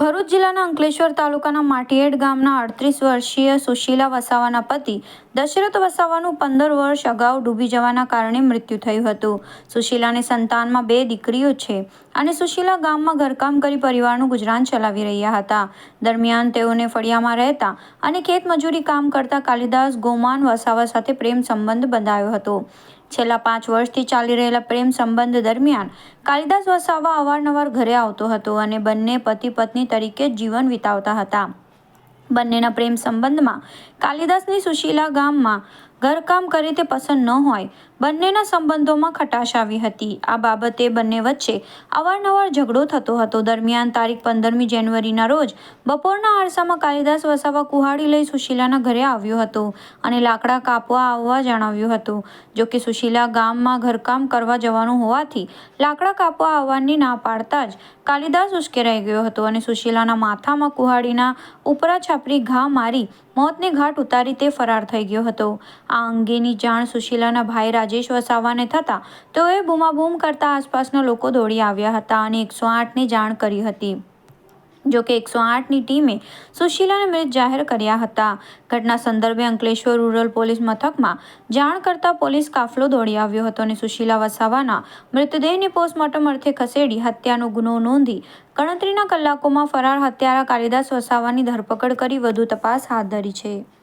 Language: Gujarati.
ભરૂચ જિલ્લાના અંકલેશ્વર તાલુકાના માટીએડ ગામના અડત્રીસ વર્ષીય સુશીલા વસાવાના પતિ દશરથ વસાવાનું પંદર વર્ષ અગાઉ ડૂબી જવાના કારણે મૃત્યુ થયું હતું. સુશીલાને સંતાનમાં બે દીકરીઓ છે. અને સુશીલા ગામમાં ઘરકામ કરી પરિવારનું ગુજરાન ચલાવી રહ્યા હતા. દરમિયાન તેઓને ફળિયામાં રહેતા અને ખેતમજૂરી કામ કરતા કાલિદાસ ગોમાન વસાવા સાથે પ્રેમ સંબંધ બંધાયો હતો. છેલ્લા પાંચ વર્ષથી ચાલી રહેલા પ્રેમ સંબંધ દરમિયાન કાલિદાસ વસાવા અવારનવાર ઘરે આવતો હતો અને બંને પતિ પત્ની તરીકે જીવન વિતાવતા હતા. બંનેના પ્રેમ સંબંધમાં કાલિદાસની સુશીલા ગામમાં ઘરકામ કરે તે પસંદ ન હોય. બંનેના સંબંધોમાં ખટાશ આવી હતી. આ બાબતે બંને વચ્ચે અવારનવાર ઝઘડો થતો હતો. દરમિયાન તારીખ પંદરમી જાન્યુઆરીના રોજ બપોરના આરસામાં કાલિદાસ વસાવા કુહાડી લઈ સુશીલાના ઘરે આવ્યો હતો અને લાકડા કાપવા આવવા જણાવ્યું હતું. જો કે સુશીલા ગામમાં ઘરકામ કરવા જવાનું હોવાથી લાકડા કાપવા આવવાની ના પાડતા જ કાલિદાસ ઉશ્કેરાઈ ગયો હતો અને સુશીલાના માથામાં કુહાડીના ઉપરા છાપરી ઘા મારી મોતને ઘાટ ઉતારી તે ફરાર થઈ ગયો હતો. આ અંગેની જાણ સુશીલાના ભાઈ રાજેશ વસાવાને થતાં તેઓએ બૂમાબૂમ કરતા આસપાસના લોકો દોડી આવ્યા હતા અને એકસો આઠની જાણ કરી હતી. જો કે એકસો આઠની ટીમે સુશીલાને મૃત જાહેર કર્યા હતા. ઘટના સંદર્ભે અંકલેશ્વર રૂરલ પોલીસ મથકમાં જાણ કરતા પોલીસ કાફલો દોડી આવ્યો હતો અને સુશીલા વસાવાના મૃતદેહને પોસ્ટમોર્ટમ અર્થે ખસેડી હત્યાનો ગુનો નોંધી ગણતરીના કલાકોમાં ફરાર હત્યારા કાલિદાસ વસાવાની ધરપકડ કરી વધુ તપાસ હાથ ધરી છે.